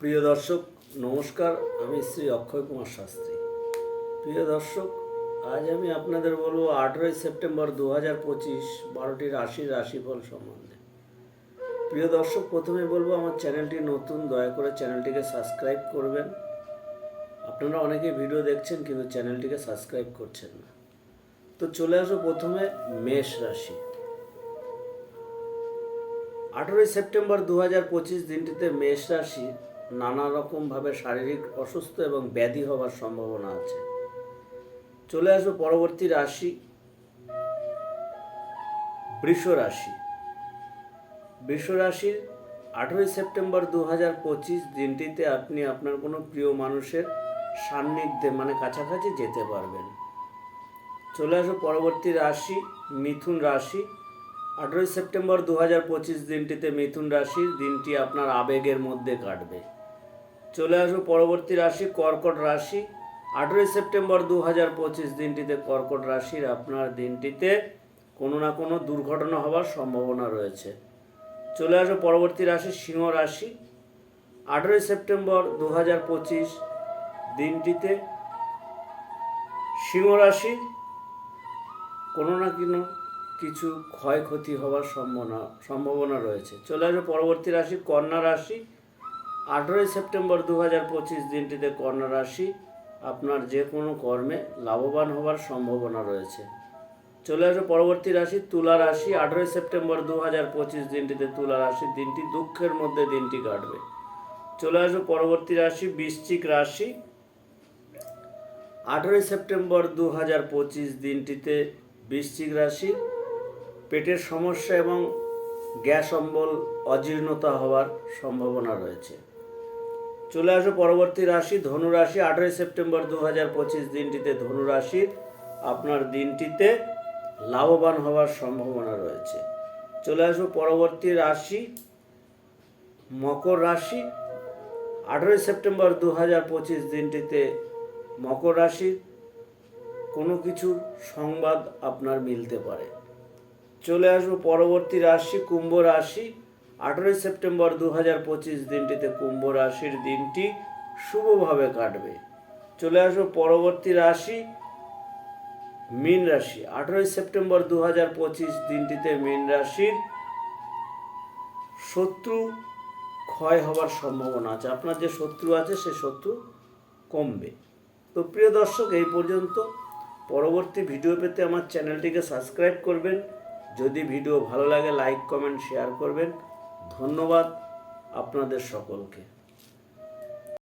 প্রিয় দর্শক, নমস্কার। আমি শ্রী অক্ষয় কুমার শাস্ত্রী। প্রিয় দর্শক, আজ আমি আপনাদের বলব আঠেরোই সেপ্টেম্বর দু হাজার পঁচিশ, বারোটি রাশির রাশিফল সম্বন্ধে। প্রিয় দর্শক, প্রথমে বলব আমার চ্যানেলটি নতুন, দয়া করে চ্যানেলটিকে সাবস্ক্রাইব করবেন। আপনারা অনেকে ভিডিও দেখছেন, কিন্তু চ্যানেলটিকে সাবস্ক্রাইব করছেন না। তো চলে আসো প্রথমে মেষ রাশি। আঠেরোই সেপ্টেম্বর দু হাজার পঁচিশ দিনটিতে মেষ রাশি নানা রকমভাবে শারীরিক অসুস্থ এবং ব্যাধি হওয়ার সম্ভাবনা আছে। চলে আসব পরবর্তী রাশি, বৃষ রাশি। বৃষ রাশির আঠেরোই সেপ্টেম্বর দু হাজার পঁচিশ দিনটিতে আপনি আপনার কোনো প্রিয় মানুষের সান্নিধ্যে মানে কাছাকাছি যেতে পারবেন। চলে আসো পরবর্তী রাশি, মিথুন রাশি। আঠেরোই সেপ্টেম্বর দু হাজার পঁচিশ দিনটিতে মিথুন রাশির দিনটি আপনার আবেগের মধ্যে কাটবে। চলে আসো পরবর্তী রাশি, কর্কট রাশি। আঠেরোই সেপ্টেম্বর দু হাজার পঁচিশ দিনটিতে কর্কট রাশির আপনার দিনটিতে কোনো না কোনো দুর্ঘটনা হওয়ার সম্ভাবনা রয়েছে। চলে আসো পরবর্তী রাশি, সিংহ রাশি। আঠেরোই সেপ্টেম্বর দু হাজার পঁচিশ দিনটিতে সিংহ রাশি কোনো না কোনো কিছু ক্ষয়ক্ষতি হওয়ার সম্ভাবনা সম্ভাবনা রয়েছে। চলে আসবে পরবর্তী রাশি, কন্যা রাশি। আঠেরোই সেপ্টেম্বর দু হাজার পঁচিশ দিনটিতে কন্যা রাশি আপনার যে কোনো কর্মে লাভবান হওয়ার সম্ভাবনা রয়েছে। চলে আসবে পরবর্তী রাশি, তুলা রাশি। আঠেরোই সেপ্টেম্বর দু হাজার পঁচিশ দিনটিতে তুলা রাশি দিনটি, দুঃখের মধ্যে দিনটি কাটবে। চলে আসবে পরবর্তী রাশি, বৃশ্চিক রাশি। আঠেরোই সেপ্টেম্বর দু হাজার পঁচিশ দিনটিতে বৃশ্চিক রাশি। পেটের সমস্যা এবং গ্যাস অম্বল অজীর্ণতা হওয়ার সম্ভাবনা রয়েছে। চলে আসো পরবর্তী রাশি ধনু রাশি আঠেরোই সেপ্টেম্বর দু হাজার পঁচিশ দিনটিতে ধনু রাশির আপনার দিনটিতে লাভবান হওয়ার সম্ভাবনা রয়েছে। চলে আসো পরবর্তী রাশি, মকর রাশি, আঠেরোই সেপ্টেম্বর দু হাজার পঁচিশ দিনটিতে মকর রাশির কোনো কিছুর সংবাদ আপনার মিলতে পারে। চলে আসব পরবর্তী রাশি কুম্ভ রাশি। আঠেরোই সেপ্টেম্বর দু হাজার পঁচিশ দিনটিতে কুম্ভ রাশির দিনটি শুভভাবে কাটবে। চলে আসব পরবর্তী রাশি, মীন রাশি। আঠেরোই সেপ্টেম্বর দু হাজার পঁচিশ দিনটিতে মীন রাশির শত্রু ক্ষয় হওয়ার সম্ভাবনা আছে। আপনার যে শত্রু আছে, সে শত্রু কমবে। তো প্রিয় দর্শক, এই পর্যন্ত। পরবর্তী ভিডিও পেতে আমার চ্যানেলটিকে সাবস্ক্রাইব করবেন। যদি ভিডিও ভালো লাগে লাইক কমেন্ট শেয়ার করবেন। ধন্যবাদ আপনাদের সকলকে।